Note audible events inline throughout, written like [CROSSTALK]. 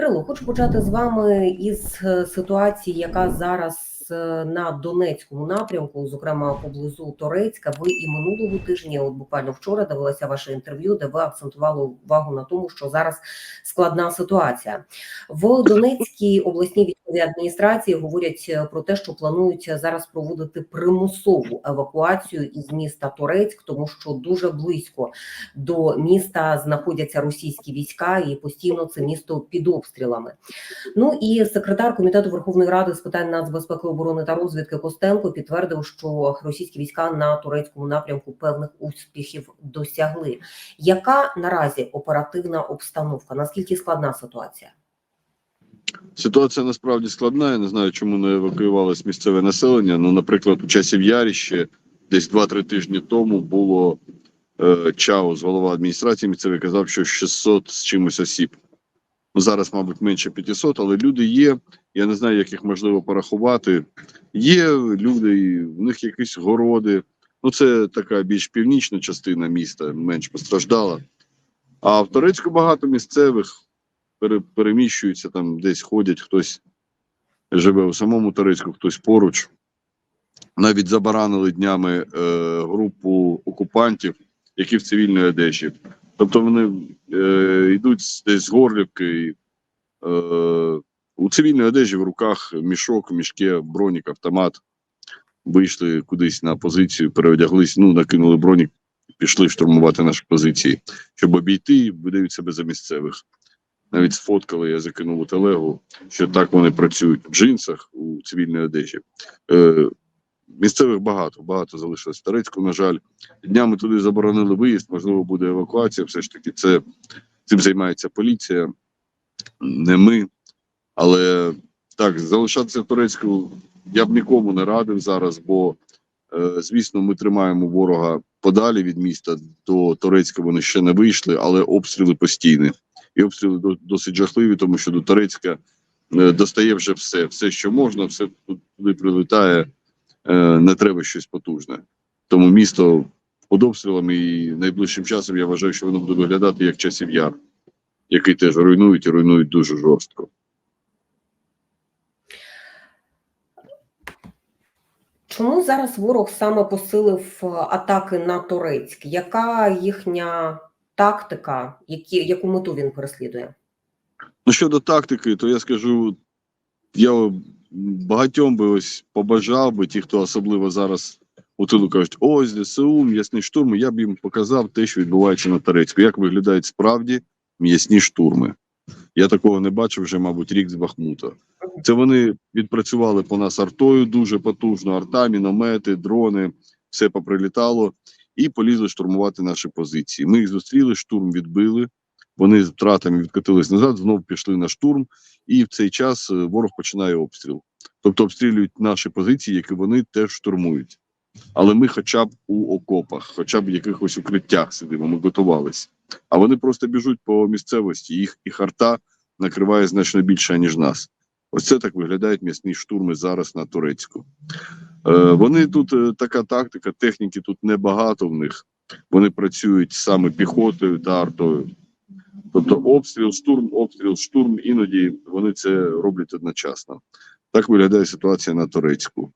Кирило, хочу почати з вами із е, ситуації, яка зараз на Донецькому напрямку, зокрема поблизу Торецька. Ви і минулого тижня, от буквально вчора, дивилася ваше інтерв'ю, де ви акцентували увагу на тому, що зараз складна ситуація в Донецькій обласній військовій адміністрації. Говорять е, про те, що планують зараз проводити примусову евакуацію із міста Торецьк, тому що дуже близько до міста знаходяться російські війська, і постійно це місто під обстрілами. Ну і секретар комітету Верховної Ради з питань нацбезпеки, оборони та розвідки Костенко підтвердив, що російські війська на турецькому напрямку певних успіхів досягли. Яка наразі оперативна обстановка? Наскільки складна ситуація? Ситуація насправді складна. Я не знаю, чому не евакуювалось місцеве населення. Ну, наприклад, у часів Ярі ще десь 2-3 тижні тому було е, Чаус, голова адміністрації місцевий, казав, що 600 з чимось осіб. Зараз, мабуть, менше 500, але люди є. Я не знаю, як їх можливо порахувати. Є люди, в них якісь городи. Ну, це така більш північна частина міста, менш постраждала. А в Торецьку багато місцевих переміщуються там, десь ходять, хтось живе у самому Торецьку, хтось поруч. Навіть забаранили днями е, групу окупантів, які в цивільній одежі. Тобто вони е, йдуть десь з Горлівки е, у цивільній одежі в руках мішок, мішки, бронік, автомат. Вийшли кудись на позицію, переодяглись, ну, накинули бронік, пішли штурмувати наші позиції, щоб обійти, видають себе за місцевих. Навіть сфоткали, я закинув у телегу, що так вони працюють в джинсах у цивільній одежі. Е, місцевих багато, багато залишилось в Тарецьку, на жаль. Днями туди заборонили виїзд, можливо, буде евакуація. Все ж таки, це цим займається поліція, не ми. Але так, залишатися в Турецьку я б нікому не радив зараз, бо, е, звісно, ми тримаємо ворога подалі від міста. До Турецька вони ще не вийшли, але обстріли постійні. І обстріли до- досить жахливі, тому що до Турецька е, достає вже все, все, що можна, все туди прилітає. Е, не треба щось потужне. Тому місто під обстрілами і найближчим часом я вважаю, що воно буде виглядати як часів яр, який теж руйнують і руйнують дуже жорстко. Чому зараз ворог саме посилив е, атаки на Торецьк? Яка їхня тактика, які, яку мету він переслідує? Ну щодо тактики, то я скажу, я багатьом би ось побажав би, ті, хто особливо зараз у тилу кажуть, ось ДСУ, м'ясні штурми, я б їм показав те, що відбувається на Тарецьку, як виглядають справді м'ясні штурми. Я такого не бачив вже, мабуть, рік з Бахмута. Це вони відпрацювали по нас артою дуже потужно, арта, міномети, дрони, все поприлітало, і полізли штурмувати наші позиції. Ми їх зустріли, штурм відбили. Вони з втратами відкотились назад, знов пішли на штурм, і в цей час е, ворог починає обстріл. Тобто обстрілюють наші позиції, які вони теж штурмують. Але ми, хоча б у окопах, хоча б в якихось укриттях сидимо, ми готувались. А вони просто біжуть по місцевості, їх і харта накриває значно більше, ніж нас. Ось це так виглядають м'ясні штурми зараз на Турецьку. Е, вони тут е, така тактика, техніки тут небагато в них. Вони працюють саме піхотою та артою. Тобто обстріл, штурм, обстріл, штурм, іноді вони це роблять одночасно. Так виглядає ситуація на Турецьку.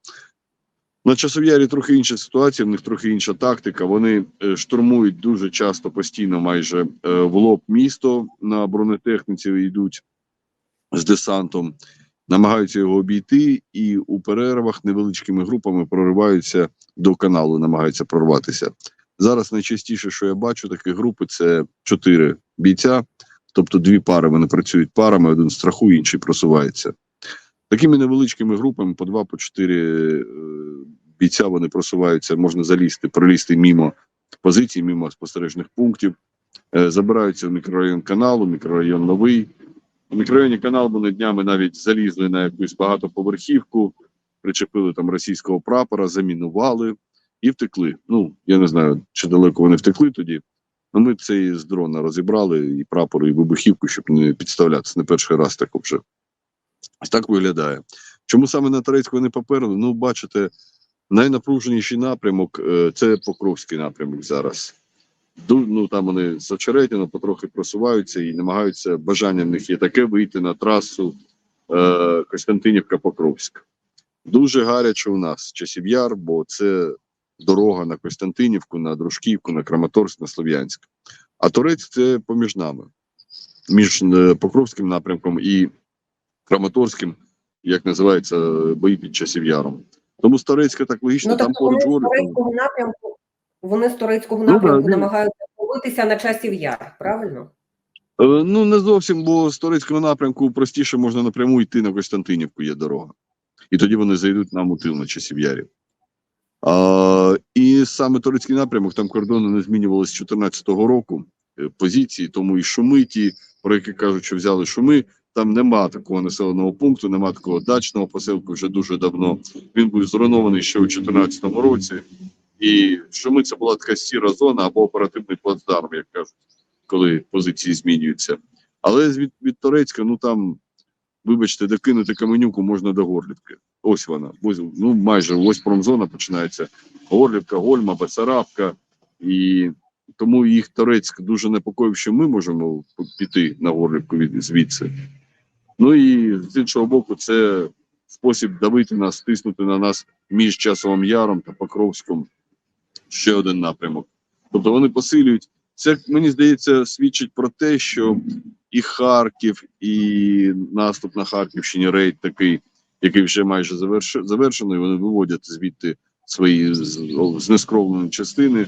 На Часов'ярі трохи інша ситуація, в них трохи інша тактика. Вони е, штурмують дуже часто, постійно, майже е, в лоб місто на бронетехніці йдуть з десантом, намагаються його обійти, і у перервах невеличкими групами прориваються до каналу, намагаються прорватися. Зараз найчастіше, що я бачу, такі групи це чотири бійця, тобто дві пари вони працюють парами, один в страху, інший просувається. Такими невеличкими групами по два, по чотири е, бійця вони просуваються, можна залізти, пролізти мімо позицій, мімо спостережних пунктів, е, забираються в мікрорайон каналу, мікрорайон новий. У мікрорайоні канал вони днями навіть залізли на якусь багатоповерхівку, причепили там російського прапора, замінували і втекли. Ну, я не знаю, чи далеко вони втекли тоді. Ну, ми це з дрона розібрали, і прапор, і вибухівку, щоб не підставлятися. Не перший раз так вже. Так виглядає. Чому саме на Турецьку вони поперли? Ну, бачите, найнапруженіший напрямок е, це Покровський напрямок зараз. ну там вони з потрохи просуваються і намагаються бажання в них є таке вийти на трасу е, Костянтинівка Покровськ. Дуже гаряче у нас часів яр, бо це дорога на Костянтинівку, на Дружківку, на Краматорськ, на Слов'янськ. А Торець це поміж нами, між е, Покровським напрямком і Краматорським, як називається, е, бої під часів яром. Тому Старецька так логічно, Ну, там вони поруч з гори. турецького напрямку, вони з турецького Ну, напрямку да, намагаються побитися на часів яр, правильно? Е, Ну, не зовсім, бо з Торецького напрямку простіше можна напряму йти на Костянтинівку, є дорога. І тоді вони зайдуть нам у тил на часів ярів. А, і саме Торецький напрямок, там кордони не змінювалися з 2014 року е, позиції, тому і шуми ті, про які кажуть, що взяли шуми, там нема такого населеного пункту, нема такого дачного поселку вже дуже давно. Він був зруйнований ще у 2014 році. І шуми це була така сіра зона або оперативний плацдарм, як кажуть коли позиції змінюються. Але від, від Торецька, ну там, вибачте, докинути каменюку можна до Горлівки. Ось вона. Ось, ну, майже ось промзона починається. Горлівка, Гольма, Бесарабка. І тому їх Торецьк дуже непокоїв, що ми можемо піти на Горлівку від звідси. Ну і з іншого боку, це спосіб давити нас, тиснути на нас між Часовим Яром та Покровськом ще один напрямок. Тобто вони посилюють це мені здається свідчить про те, що і Харків, і наступ на Харківщині рейд такий, який вже майже заверш... завершений. Вони виводять звідти свої знескровлені частини,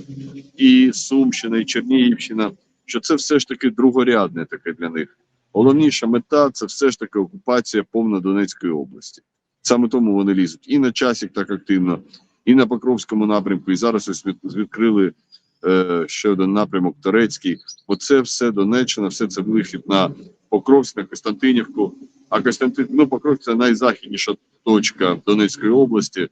і Сумщина, і Чернігівщина. Що це все ж таки другорядне таке для них. Головніша мета це все ж таки окупація повна Донецької області. Саме тому вони лізуть і на часік так активно, і на Покровському напрямку. І зараз ось відкрили е, ще один напрямок Торецький. Оце все Донеччина, все це вихід на Покровськ, на Костянтинівку. А Костянтин, ну Покровськ це найзахідніша точка Донецької області.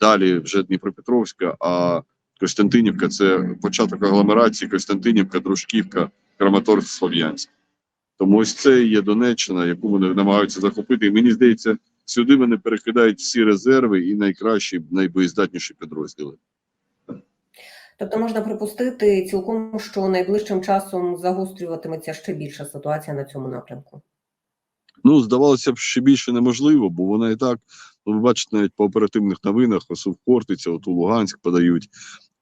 Далі вже Дніпропетровська, а Костянтинівка це початок агломерації, Костянтинівка, Дружківка, Краматорськ, Слов'янськ. Тому ось це є Донеччина, яку вони намагаються захопити. І мені здається, сюди вони перекидають всі резерви і найкращі, найбоєздатніші підрозділи. Тобто можна припустити цілком, що найближчим часом загострюватиметься ще більша ситуація на цьому напрямку. Ну, здавалося б, ще більше неможливо, бо вона і так, ну, ви бачите, навіть по оперативних новинах, Осув Хортиця, от у Луганськ подають,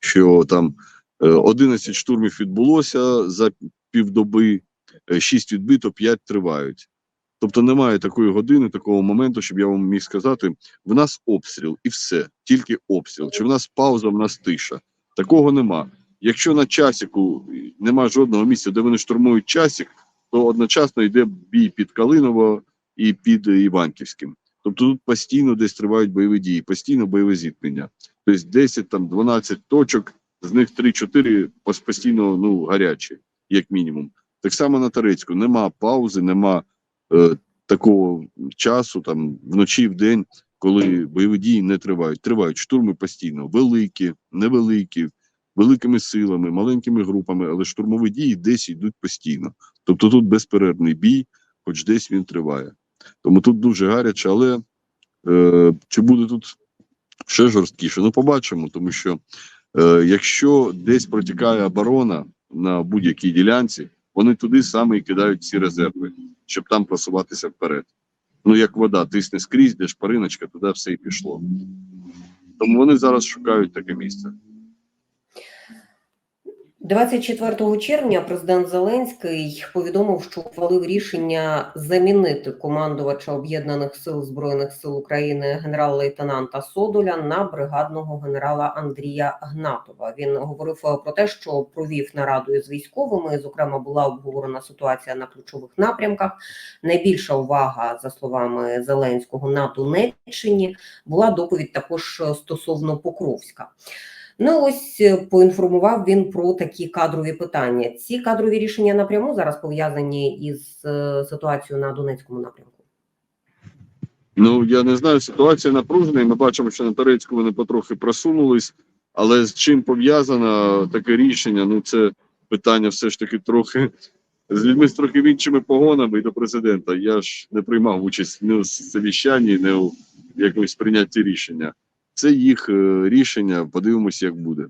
що там е, 11 штурмів відбулося за півдоби, 6 відбито, 5 тривають. Тобто немає такої години, такого моменту, щоб я вам міг сказати, в нас обстріл і все, тільки обстріл. Чи в нас пауза, в нас тиша. Такого нема. Якщо на часіку нема жодного місця, де вони штурмують часік, то одночасно йде бій під Калиново і під Іванківським. Тобто тут постійно десь тривають бойові дії, постійно бойове зіткнення. Тобто 10 там 12 точок, з них 3-4 постійно ну, гарячі, як мінімум. Так само на Тарецьку нема паузи, нема е, такого часу там вночі, в день, коли бойові дії не тривають. Тривають штурми постійно, великі, невеликі, великими силами, маленькими групами, але штурмові дії десь йдуть постійно. Тобто тут безперервний бій, хоч десь він триває. Тому тут дуже гаряче, але е, чи буде тут ще жорсткіше? Ну, побачимо, тому що е, якщо десь протікає оборона на будь-якій ділянці, вони туди саме і кидають ці резерви, щоб там просуватися вперед. Ну, як вода, тисне скрізь, де шпариночка, туди все і пішло. Тому вони зараз шукають таке місце. 24 червня президент Зеленський повідомив, що ухвалив рішення замінити командувача об'єднаних сил збройних сил України генерал-лейтенанта Содоля на бригадного генерала Андрія Гнатова. Він говорив е, про те, що провів нараду із військовими. Зокрема, була обговорена ситуація на ключових напрямках. Найбільша увага, за словами Зеленського, на Донеччині була доповідь також е, стосовно Покровська. Ну ось е, поінформував він про такі кадрові питання. Ці кадрові рішення напряму зараз пов'язані із е, ситуацією на Донецькому напрямку. Ну я не знаю, ситуація напружена, ми бачимо, що на Турецьку вони потрохи просунулись, але з чим пов'язано таке рішення? Ну це питання все ж таки трохи з людьми з трохи іншими погонами і до президента. Я ж не приймав участь ні у совіщанні, ні у якомусь прийнятті рішення. Це їх е, рішення. Подивимося, як буде.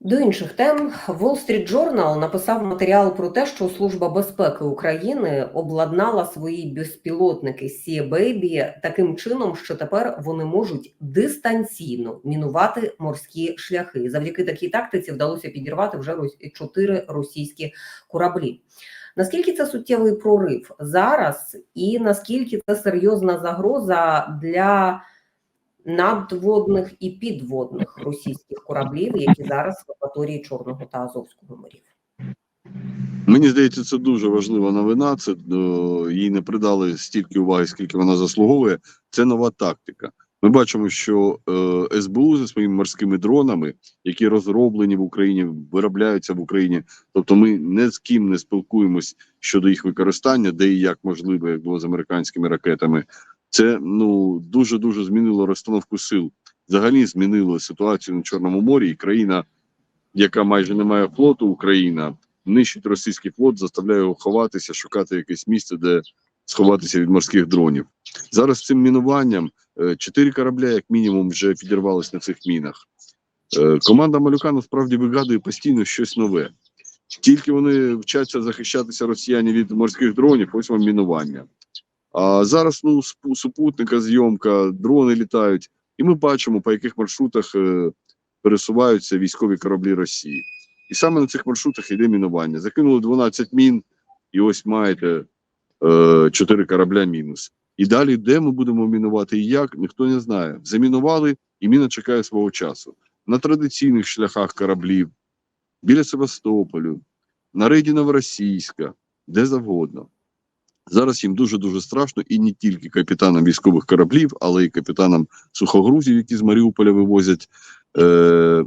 До інших тем Wall Street Journal написав матеріал про те, що Служба безпеки України обладнала свої безпілотники Sea Baby таким чином, що тепер вони можуть дистанційно мінувати морські шляхи. Завдяки такій тактиці вдалося підірвати вже чотири російські кораблі. Наскільки це суттєвий прорив зараз, і наскільки це серйозна загроза для надводних і підводних російських кораблів, які зараз в акваторії Чорного та Азовського морів. Мені здається, це дуже важлива новина. Це е, їй не придали стільки уваги, скільки вона заслуговує. Це нова тактика. Ми бачимо, що е, СБУ зі своїми морськими дронами, які розроблені в Україні, виробляються в Україні. Тобто, ми не з ким не спілкуємось щодо їх використання, де і як можливо, як було з американськими ракетами. Це ну дуже дуже змінило розстановку сил. Взагалі змінило ситуацію на Чорному морі, і країна, яка майже не має флоту, Україна нищить російський флот, заставляє його ховатися, шукати якесь місце, де сховатися від морських дронів. Зараз цим мінуванням е, чотири корабля, як мінімум, вже підірвались на цих мінах. Е, Команда Малюка насправді вигадує постійно щось нове. Тільки вони вчаться захищатися росіяни від морських дронів, ось вам мінування. А зараз ну супутника, зйомка, дрони літають, і ми бачимо, по яких маршрутах е, пересуваються військові кораблі Росії. І саме на цих маршрутах йде мінування. Закинули 12 мін, і ось маєте е, 4 корабля мінус. І далі, де ми будемо мінувати і як, ніхто не знає. Замінували, і міна чекає свого часу. На традиційних шляхах кораблів, біля Севастополю, на рейді Новоросійська, де завгодно. Зараз їм дуже-дуже страшно, і не тільки капітанам військових кораблів, але й капітанам сухогрузів, які з Маріуполя вивозять е,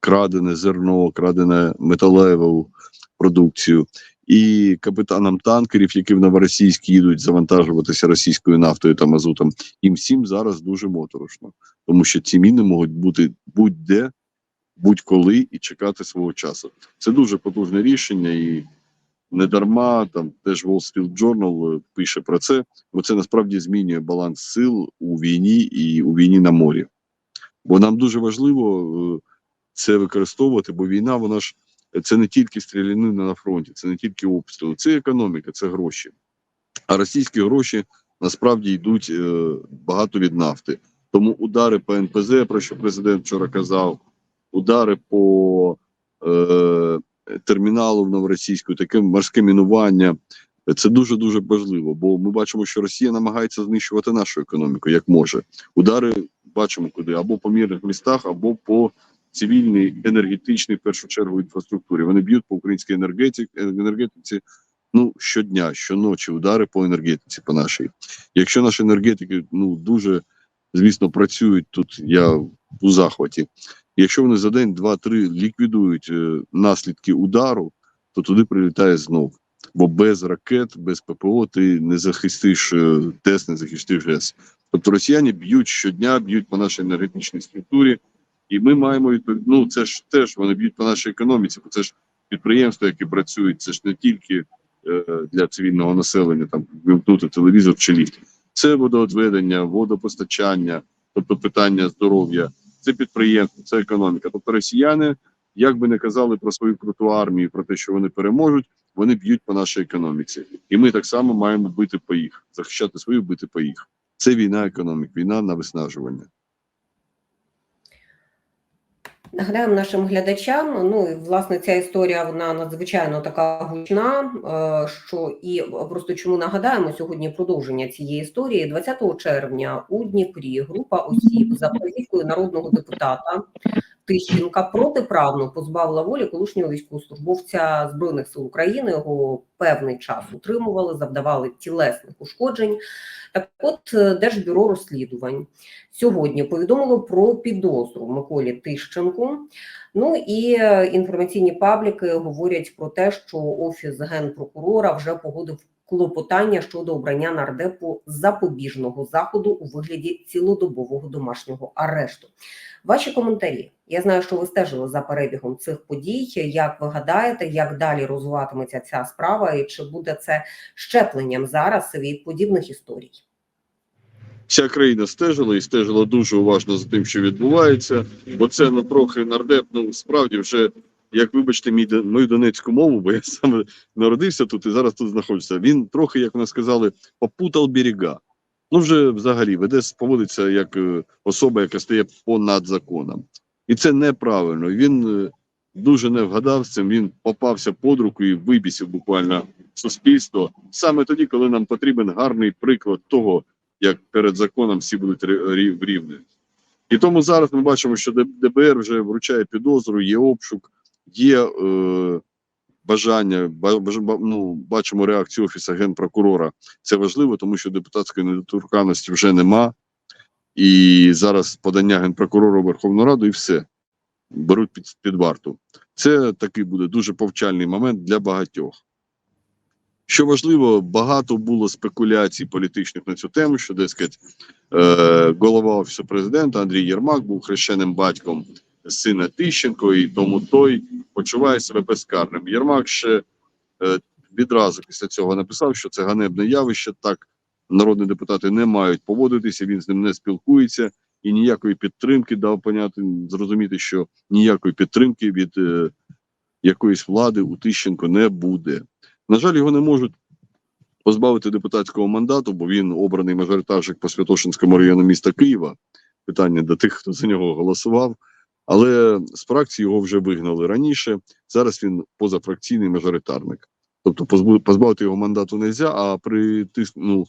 крадене зерно, крадене металеву продукцію, і капітанам танкерів, які в Новоросійськ їдуть завантажуватися російською нафтою та мазутом. Їм всім зараз дуже моторошно, тому що ці міни можуть бути будь-де, будь-коли і чекати свого часу. Це дуже потужне рішення, і не дарма там теж Wall Street Journal е, пише про це, бо це насправді змінює баланс сил у війні і у війні на морі. Бо нам дуже важливо е, це використовувати, бо війна, вона ж це не тільки стрілянина на фронті, це не тільки обстріли, це економіка, це гроші. А російські гроші насправді йдуть е, багато від нафти. Тому удари по НПЗ, про що президент вчора казав, удари по е, терміналу в Новоросійську, таке морське мінування. Це дуже дуже важливо, бо ми бачимо, що Росія намагається знищувати нашу економіку як може. Удари бачимо куди або по мірних містах, або по цивільній енергетичній в першу чергу інфраструктурі. Вони б'ють по українській енергетиці, ну щодня, щоночі удари по енергетиці, по нашій. Якщо наші енергетики ну дуже звісно працюють тут, я у захваті. Якщо вони за день, два-три ліквідують е, наслідки удару, то туди прилітає знов. Бо без ракет, без ППО ти не захистиш е, ТЕС, не захистиш ГЕС. Тобто росіяни б'ють щодня, б'ють по нашій енергетичній структурі, і ми маємо відповідь. Ну це ж теж вони б'ють по нашій економіці, бо це ж підприємства, які працюють, це ж не тільки е, для цивільного населення, там вимкнути телевізор чи ліфт. Це водоотведення, водопостачання, тобто питання здоров'я, це підприємство, це економіка. Тобто росіяни, як би не казали про свою круту армію, про те, що вони переможуть, вони б'ють по нашій економіці, і ми так само маємо бити по їх, захищати свою, бити по їх. Це війна економік, війна на виснажування. Нагадаємо нашим глядачам. Ну і власне ця історія вона надзвичайно така гучна. е, Що і просто чому нагадаємо сьогодні продовження цієї історії 20 червня у Дніпрі група осіб [LAUGHS] за вказівкою народного депутата Тищенка протиправно позбавила волі колишнього військовослужбовця збройних сил України. Його певний час утримували, завдавали тілесних ушкоджень. Так, от е, Держбюро розслідувань сьогодні повідомило про підозру Миколі Тищенку. Ну і е, інформаційні пабліки говорять про те, що офіс генпрокурора вже погодив клопотання щодо обрання нардепу запобіжного заходу у вигляді цілодобового домашнього арешту. Ваші коментарі. Я знаю, що ви стежили за перебігом цих подій. Як ви гадаєте, як далі розвиватиметься ця справа, і чи буде це щепленням зараз від подібних історій? вся країна стежила і стежила дуже уважно за тим, що відбувається. Бо це ну, трохи нардеп, ну справді вже, як вибачте, мій, мою донецьку мову, бо я [LAUGHS] саме народився тут і зараз тут знаходжуся. Він трохи, як вони сказали, попутав берега. Ну, вже взагалі веде поводиться як е, особа, яка стає понад законом. І це неправильно. Він е, дуже не вгадав з цим. Він попався під руку і вибісив буквально суспільство саме тоді, коли нам потрібен гарний приклад того, як перед законом всі будуть рі- рі- рівні. І тому зараз ми бачимо, що ДБР вже вручає підозру, є обшук, є е, бажання, баж- ну, бачимо реакцію Офісу генпрокурора. Це важливо, тому що депутатської недоторканності вже нема. І зараз подання генпрокурора у Верховну Раду і все. Беруть під, під варту. Це такий буде дуже повчальний момент для багатьох. Що важливо, багато було спекуляцій політичних на цю тему, що, дескать, е, голова офісу президента Андрій Єрмак був хрещеним батьком сина Тищенко, і тому той почуває себе безкарним. Єрмак ще е, відразу після цього написав, що це ганебне явище. Так народні депутати не мають поводитися, він з ним не спілкується і ніякої підтримки дав поняти, зрозуміти, що ніякої підтримки від е, якоїсь влади у Тищенко не буде. На жаль, його не можуть позбавити депутатського мандату, бо він обраний мажоритарщик по Святошинському району міста Києва. Питання до тих, хто за нього голосував. Але з фракції його вже вигнали раніше. Зараз він позафракційний мажоритарник. Тобто позбавити його мандату не можна, а притис... ну,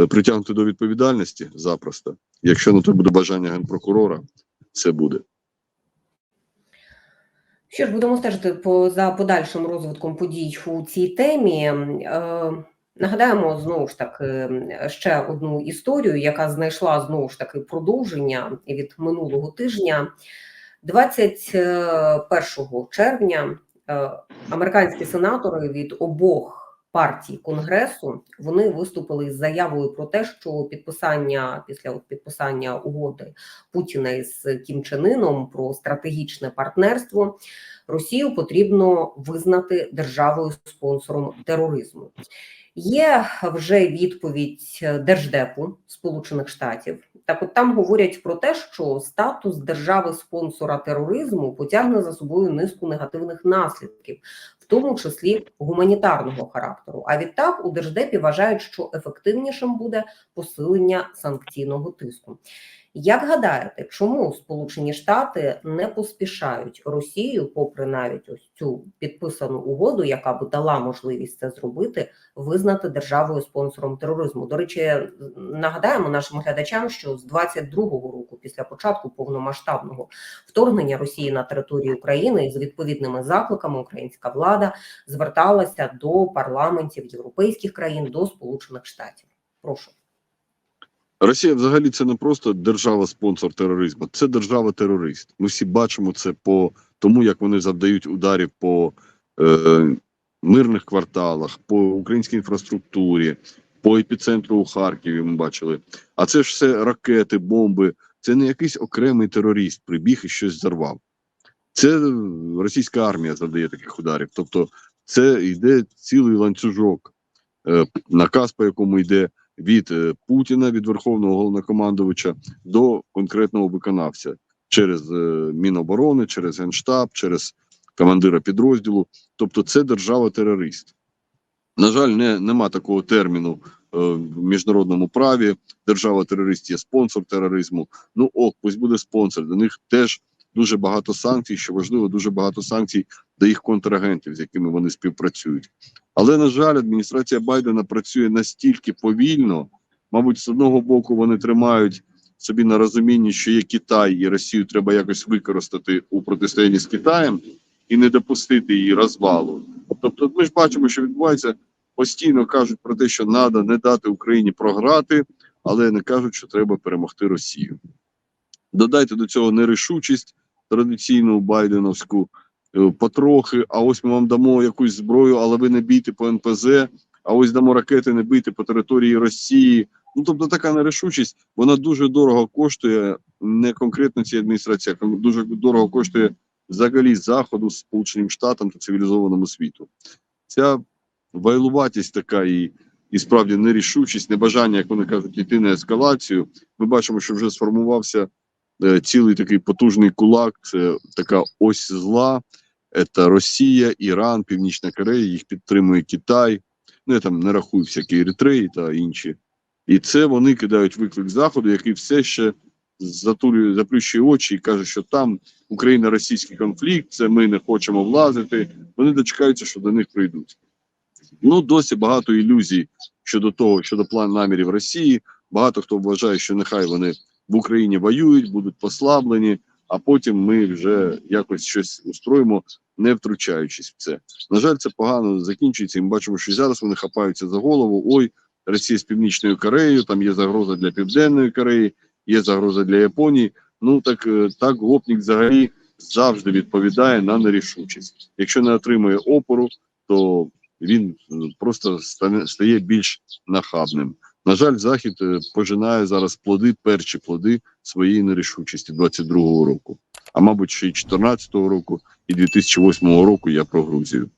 е, притягнути до відповідальності запросто. Якщо на то буде бажання генпрокурора, це буде. Що ж, будемо стежити по за подальшим розвитком подій у цій темі. Е, нагадаємо знову ж таки ще одну історію, яка знайшла знову ж таки продовження від минулого тижня. 21 червня е, американські сенатори від обох партій конгресу вони виступили із заявою про те, що підписання після підписання угоди Путіна із Кім Чен Іном про стратегічне партнерство Росію потрібно визнати державою спонсором тероризму. Є вже відповідь Держдепу Сполучених Штатів. Так, от там говорять про те, що статус держави спонсора тероризму потягне за собою низку негативних наслідків, в тому числі гуманітарного характеру. А відтак у держдепі вважають, що ефективнішим буде посилення санкційного тиску. Як гадаєте, чому Сполучені Штати не поспішають Росію, попри навіть ось цю підписану угоду, яка б дала можливість це зробити, визнати державою спонсором тероризму? До речі, нагадаємо нашим глядачам, що з 22-го року, після початку повномасштабного вторгнення Росії на територію України з відповідними закликами українська влада зверталася до парламентів європейських країн до Сполучених Штатів. Прошу. Росія взагалі це не просто держава-спонсор тероризму, це держава-терорист. Ми всі бачимо це по тому, як вони завдають ударів по е, мирних кварталах, по українській інфраструктурі, по епіцентру у Харкові. Ми бачили. А це ж все ракети, бомби. Це не якийсь окремий терорист прибіг і щось зарвав. Це російська армія завдає таких ударів. Тобто, це йде цілий ланцюжок, е, наказ, по якому йде від е, Путіна, від Верховного головнокомандувача до конкретного виконавця через е, Міноборони, через Генштаб, через командира підрозділу. Тобто, це держава-терорист. На жаль, не, нема такого терміну е, в міжнародному праві. Держава-терорист є спонсор тероризму. Ну ок, пусть буде спонсор. До них теж дуже багато санкцій, що важливо, дуже багато санкцій до їх контрагентів, з якими вони співпрацюють. Але на жаль, адміністрація Байдена працює настільки повільно. Мабуть, з одного боку вони тримають собі на розумінні, що є Китай, і Росію треба якось використати у протистоянні з Китаєм і не допустити її розвалу. Тобто, ми ж бачимо, що відбувається постійно кажуть про те, що треба не дати Україні програти, але не кажуть, що треба перемогти Росію. Додайте до цього нерішучість традиційну байденовську е, потрохи. А ось ми вам дамо якусь зброю, але ви не бійте по НПЗ. А ось дамо ракети, не бийте по території Росії. Ну тобто така нерішучість, вона дуже дорого коштує не конкретно цій адміністрації, а дуже дорого коштує взагалі заходу Сполученим Штатам та цивілізованому світу. Ця вайлуватість така і і справді нерішучість, небажання, як вони кажуть, йти на ескалацію. Ми бачимо, що вже сформувався цілий такий потужний кулак. Це така ось зла. Це Росія, Іран, Північна Корея, їх підтримує Китай. Ну я там не рахую всякі Еритреї та інші. І це вони кидають виклик заходу, який все ще затулює, заплющує очі і каже, що там Україна-російський конфлікт, це ми не хочемо влазити. Вони дочекаються, що до них прийдуть. Ну, досі багато ілюзій щодо того, щодо план намірів Росії. Багато хто вважає, що нехай вони в Україні воюють, будуть послаблені, а потім ми вже якось щось устроїмо, не втручаючись в це. На жаль, це погано закінчується. І ми бачимо, що зараз вони хапаються за голову. Ой, Росія з Північною Кореєю, там є загроза для Південної Кореї, є загроза для Японії. Ну так, е, так гопнік взагалі завжди відповідає на нерішучість. Якщо не отримує опору, то він е, просто стає більш нахабним. На жаль, захід е, пожинає зараз плоди, перші плоди своєї нерішучості 22-го року, а мабуть, ще й 14-го року і 2008 року. Я про Грузію.